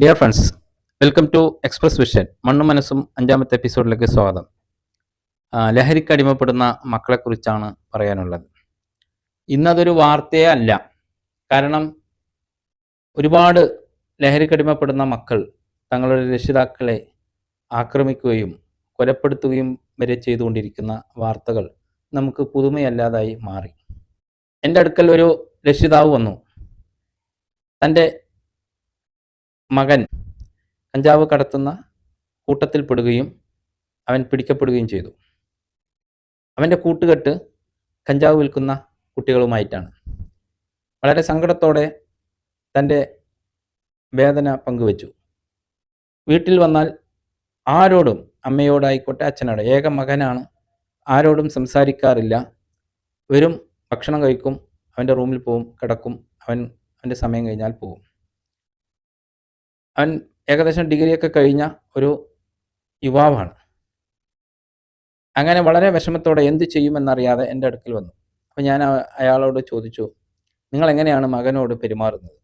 Dear friends welcome to Express Vision മണ്ണും മനസ്സും അഞ്ചാമത്തെ എപ്പിസോഡിലേക്ക് സ്വാഗതം. ലഹരിക്ക് അടിമപ്പെടുന്ന മക്കളെക്കുറിച്ചാണ് പറയാനുള്ളത്. ഇന്നതൊരു വാർത്തയേ അല്ല. കാരണം ഒരുപാട് ലഹരിക്കടിമപ്പെടുന്ന മക്കൾ തങ്ങളുടെ രക്ഷിതാക്കളെ ആക്രമിക്കുകയും കൊലപ്പെടുത്തുകയും വരെ ചെയ്തുകൊണ്ടിരിക്കുന്ന വാർത്തകൾ നമുക്ക് പുതുമയല്ലാതായി മാറി. എന്റെ അടുക്കൽ ഒരു രക്ഷിതാവ് വന്നു. തന്റെ മകൻ കഞ്ചാവ് കടത്തുന്ന കൂട്ടത്തിൽപ്പെടുകയും അവൻ പിടിക്കപ്പെടുകയും ചെയ്തു. അവന്റെ കൂട്ടുകെട്ട് കഞ്ചാവ് വിൽക്കുന്ന കുട്ടികളുമായിട്ടാണ്. വളരെ സങ്കടത്തോടെ തന്റെ വേദന പങ്കുവച്ചു. വീട്ടിൽ വന്നാൽ ആരോടും അമ്മയോടായിക്കോട്ടെ അച്ഛനോട്. ഏക മകനാണ് ആരോടും സംസാരിക്കാറില്ല. വരും ഭക്ഷണം കഴിക്കും അവന്റെ റൂമിൽ പോവും കിടക്കും അവൻ അവന്റെ സമയം കഴിഞ്ഞാൽ പോവും. അവൻ ഏകദേശം ഡിഗ്രിയൊക്കെ കഴിഞ്ഞ ഒരു യുവാവാണ്. അങ്ങനെ വളരെ വിഷമത്തോടെ എന്ത് ചെയ്യുമെന്നറിയാതെ എന്റെ അടുക്കൽ വന്നു. അപ്പം ഞാൻ അയാളോട് ചോദിച്ചു നിങ്ങൾ എങ്ങനെയാണ് മകനോട് പെരുമാറുന്നത്?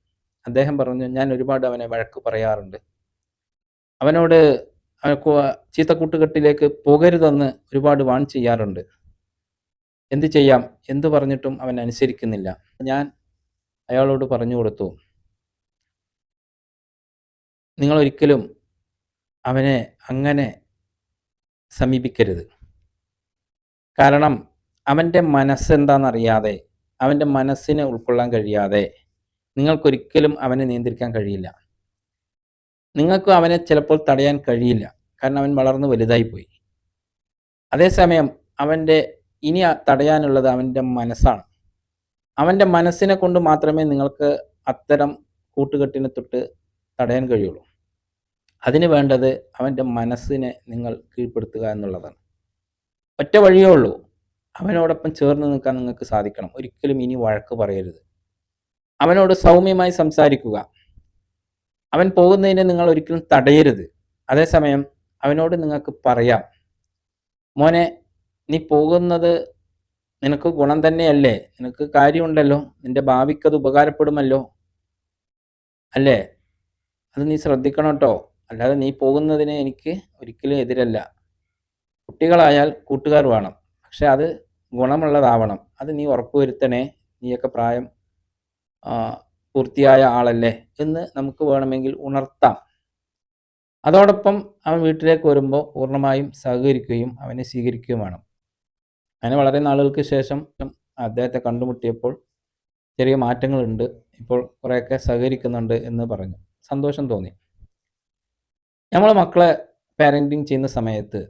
അദ്ദേഹം പറഞ്ഞു ഞാൻ ഒരുപാട് അവനെ വഴക്ക് പറയാറുണ്ട്. അവനോട് ചീത്ത കൂട്ടുകെട്ടിലേക്ക് പോകരുതെന്ന് ഒരുപാട് വാൺ ചെയ്യാറുണ്ട്. എന്ത് ചെയ്യാം? എന്ത് പറഞ്ഞിട്ടും അവൻ അനുസരിക്കുന്നില്ല. ഞാൻ അയാളോട് പറഞ്ഞു കൊടുത്തു നിങ്ങൾ ഒരിക്കലും അവനെ അങ്ങനെ സമീപിക്കരുത്. കാരണം അവന്റെ മനസ്സെന്താണെന്നറിയാതെ അവന്റെ മനസ്സിനെ ഉൾക്കൊള്ളാൻ കഴിയാതെ നിങ്ങൾക്കൊരിക്കലും അവനെ നിയന്ത്രിക്കാൻ കഴിയില്ല. നിങ്ങൾക്ക് അവനെ ചിലപ്പോൾ തടയാൻ കഴിയില്ല. കാരണം അവൻ വളർന്ന് വലുതായിപ്പോയി. അതേസമയം അവന്റെ ഇനി തടയാനുള്ളത് അവന്റെ മനസ്സാണ്. അവന്റെ മനസ്സിനെ കൊണ്ട് മാത്രമേ നിങ്ങൾക്ക് അത്തരം കൂട്ടുകെട്ടിനെ തൊട്ട് തടയാൻ കഴിയുള്ളൂ. അതിന് വേണ്ടത് അവന്റെ മനസ്സിനെ നിങ്ങൾ കീഴ്പ്പെടുത്തുക എന്നുള്ളതാണ്. ഒറ്റ വഴിയേ ഉള്ളൂ. അവനോടൊപ്പം ചേർന്ന് നിൽക്കാൻ നിങ്ങൾക്ക് സാധിക്കണം. ഒരിക്കലും ഇനി വഴക്ക് പറയരുത്. അവനോട് സൗമ്യമായി സംസാരിക്കുക. അവൻ പോകുന്നതിനെ നിങ്ങൾ ഒരിക്കലും തടയരുത്. അതേസമയം അവനോട് നിങ്ങൾക്ക് പറയാം. മോനെ നീ പോകുന്നത് നിനക്ക് ഗുണം തന്നെയല്ലേ? നിനക്ക് കാര്യമുണ്ടല്ലോ. നിന്റെ ഭാവിക്കത് ഉപകാരപ്പെടുമല്ലോ. അല്ലേ? അത് നീ ശ്രദ്ധിക്കണം കേട്ടോ അല്ലാതെ നീ പോകുന്നതിന് എനിക്ക് ഒരിക്കലും എതിരല്ല. കുട്ടികളായാൽ കൂട്ടുകാർ വേണം. പക്ഷെ അത് ഗുണമുള്ളതാവണം. അത് നീ ഉറപ്പുവരുത്തണേ. നീയൊക്കെ പ്രായം പൂർത്തിയായ ആളല്ലേ എന്ന് നമുക്ക് വേണമെങ്കിൽ ഉണർത്താം. അതോടൊപ്പം അവൻ വീട്ടിലേക്ക് വരുമ്പോൾ പൂർണമായും സഹകരിക്കുകയും അവനെ സ്വീകരിക്കുകയും വേണം. അങ്ങനെ വളരെ നാളുകൾക്ക് ശേഷം അദ്ദേഹത്തെ കണ്ടുമുട്ടിയപ്പോൾ ചെറിയ മാറ്റങ്ങളുണ്ട്. ഇപ്പോൾ കുറേയൊക്കെ സഹകരിക്കുന്നുണ്ട് എന്ന് പറഞ്ഞു. സന്തോഷം തോന്നി. നമ്മൾ മക്കളെ പാരന്റിങ് ചെയ്യുന്ന സമയത്ത്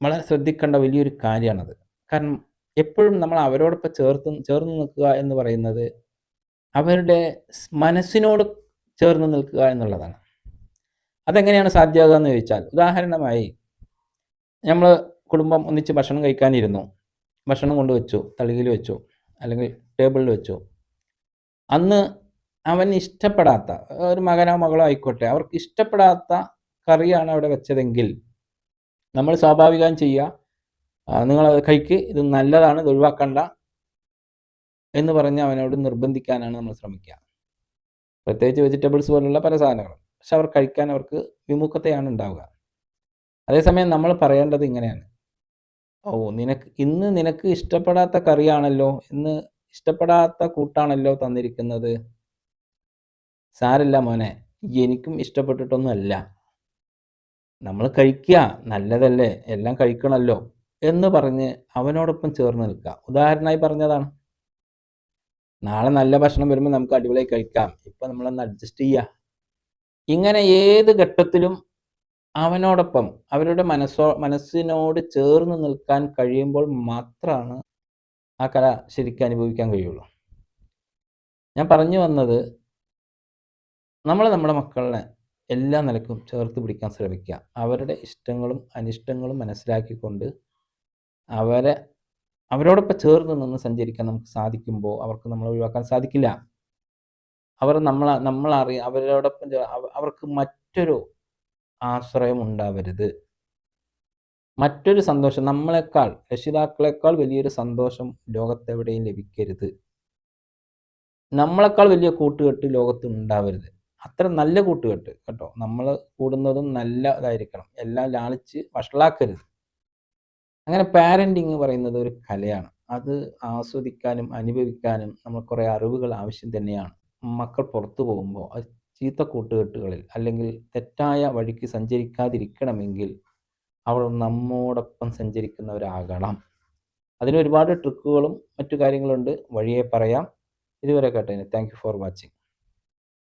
വളരെ ശ്രദ്ധിക്കേണ്ട വലിയൊരു കാര്യമാണത്. കാരണം എപ്പോഴും നമ്മൾ അവരോടൊപ്പം ചേർത്ത് ചേർന്ന് നിൽക്കുക എന്ന് പറയുന്നത് അവരുടെ മനസ്സിനോട് ചേർന്ന് നിൽക്കുക എന്നുള്ളതാണ്. അതെങ്ങനെയാണ് സാധ്യമാകുക എന്ന് ചോദിച്ചാൽ ഉദാഹരണമായി നമ്മൾ കുടുംബം ഒന്നിച്ച് ഭക്ഷണം കഴിക്കാനിരുന്നു. ഭക്ഷണം കൊണ്ടുവച്ചു തളികയിൽ വെച്ചു അല്ലെങ്കിൽ ടേബിളിൽ വെച്ചു. അന്ന് അവൻ ഇഷ്ടപ്പെടാത്ത ഒരു മകനോ മകളോ ആയിക്കോട്ടെ അവർക്ക് ഇഷ്ടപ്പെടാത്ത കറിയാണ് അവിടെ വെച്ചതെങ്കിൽ നമ്മൾ സ്വാഭാവികം ചെയ്യുക നിങ്ങൾ കൈക്ക് ഇത് നല്ലതാണ് ഇത് ഒഴിവാക്കണ്ട എന്ന് പറഞ്ഞ് അവനോട് നിർബന്ധിക്കാനാണ് നമ്മൾ ശ്രമിക്കുക. പ്രത്യേകിച്ച് വെജിറ്റബിൾസ് പോലുള്ള പല സാധനങ്ങളും. പക്ഷെ അവർ കഴിക്കാൻ അവർക്ക് വിമുഖതയാണ് ഉണ്ടാവുക. അതേസമയം നമ്മൾ പറയേണ്ടത് ഇങ്ങനെയാണ്. ഓ നിനക്ക് ഇന്ന് നിനക്ക് ഇഷ്ടപ്പെടാത്ത കറിയാണല്ലോ ഇന്ന് ഇഷ്ടപ്പെടാത്ത കൂട്ടാണല്ലോ തന്നിരിക്കുന്നത്. സാരല്ല മോനെ എനിക്കും ഇഷ്ടപ്പെട്ടിട്ടൊന്നുമല്ല. നമ്മൾ കഴിക്കുക നല്ലതല്ലേ എല്ലാം കഴിക്കണമല്ലോ എന്ന് പറഞ്ഞ് അവനോടൊപ്പം ചേർന്ന് നിൽക്കുക. ഉദാഹരണമായി പറഞ്ഞതാണ്. നാളെ നല്ല ഭക്ഷണം വരുമ്പോൾ നമുക്ക് അടിപൊളിയായി കഴിക്കാം. ഇപ്പം നമ്മളൊന്ന് അഡ്ജസ്റ്റ് ചെയ്യുക. ഇങ്ങനെ ഏത് ഘട്ടത്തിലും അവനോടൊപ്പം അവരുടെ മനസ്സോ മനസ്സിനോട് ചേർന്ന് നിൽക്കാൻ കഴിയുമ്പോൾ മാത്രമാണ് ആ കല ശരിക്കും അനുഭവിക്കാൻ കഴിയുള്ളൂ. ഞാൻ പറഞ്ഞു വന്നത് നമ്മൾ നമ്മുടെ മക്കളെ എല്ലാ നിലക്കും ചേർത്ത് പിടിക്കാൻ ശ്രമിക്കുക. അവരുടെ ഇഷ്ടങ്ങളും അനിഷ്ടങ്ങളും മനസ്സിലാക്കിക്കൊണ്ട് അവരെ അവരോടൊപ്പം ചേർന്ന് നിന്ന് സഞ്ചരിക്കാൻ നമുക്ക് സാധിക്കുമ്പോൾ അവർക്ക് നമ്മൾ ഒഴിവാക്കാൻ സാധിക്കില്ല. അവർ നമ്മൾ നമ്മൾ അവരോടൊപ്പം അവർക്ക് മറ്റൊരു ആശ്രയം ഉണ്ടാവരുത്. മറ്റൊരു സന്തോഷം നമ്മളെക്കാൾ രക്ഷിതാക്കളെക്കാൾ വലിയൊരു സന്തോഷം ലോകത്തെവിടെയും ലഭിക്കരുത്. നമ്മളെക്കാൾ വലിയ കൂട്ടുകെട്ട് ലോകത്ത് ഉണ്ടാവരുത്. അത്ര നല്ല കൂട്ടുകെട്ട് കേട്ടോ. നമ്മൾ കൂടുന്നതും നല്ല ഇതായിരിക്കണം. എല്ലാം ലാളിച്ച് വഷളാക്കരുത്. അങ്ങനെ പാരന്റിങ് പറയുന്നത് ഒരു കലയാണ്. അത് ആസ്വദിക്കാനും അനുഭവിക്കാനും നമ്മൾ കുറേ അറിവുകൾ ആവശ്യം തന്നെയാണ്. മക്കൾ പുറത്തു പോകുമ്പോൾ ചീത്ത കൂട്ടുകെട്ടുകളിൽ അല്ലെങ്കിൽ തെറ്റായ വഴിക്ക് സഞ്ചരിക്കാതിരിക്കണമെങ്കിൽ അവൾ നമ്മോടൊപ്പം സഞ്ചരിക്കുന്നവരാകണം. അതിന് ഒരുപാട് ട്രിക്കുകളും മറ്റു കാര്യങ്ങളുണ്ട്. വഴിയെ പറയാം. ഇതുവരെ കേട്ടതിന് താങ്ക് യു ഫോർ വാച്ചിങ്